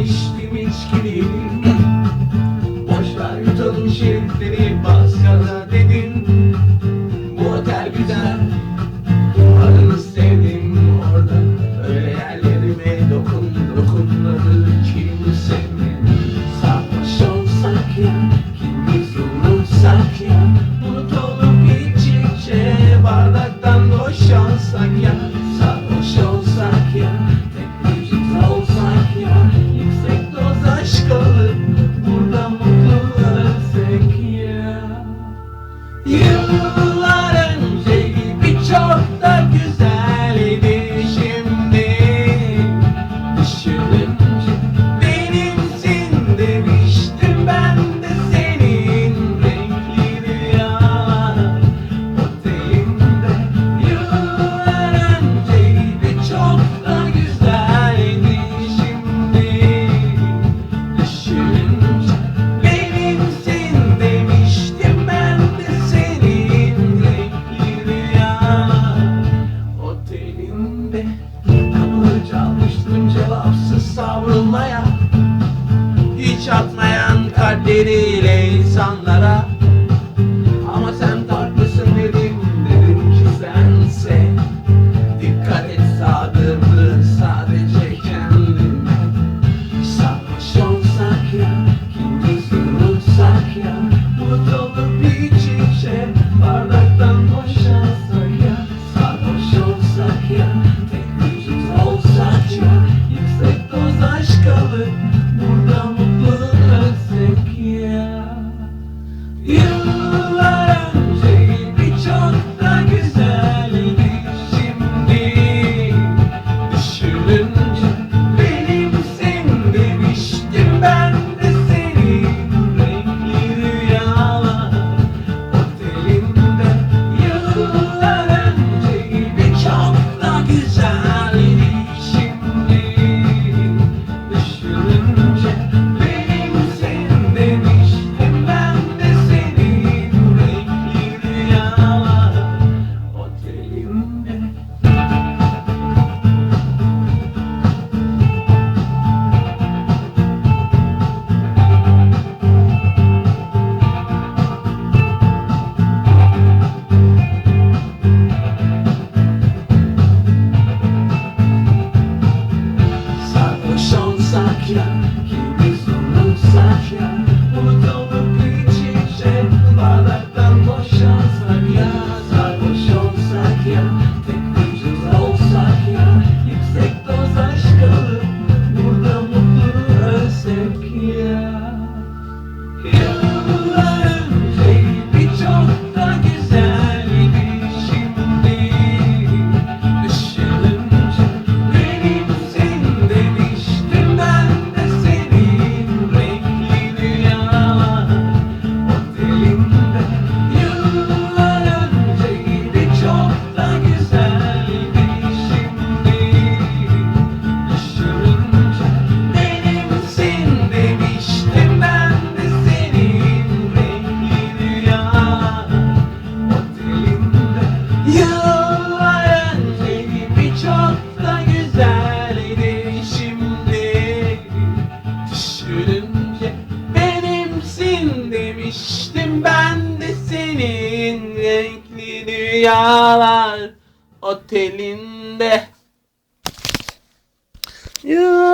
içtim içkini Boşver yutalım şerifleri baskala dedim. Bu otel güzel Adını sevdim orada. Öyle yerlerime dokun dokunmadı kimse Sakya, bardak tango şansak ya, sabah. Hiç atmayan kalpleriyle insanlara You. Yeah. Renkli rüyalar Otelinde. Yıllar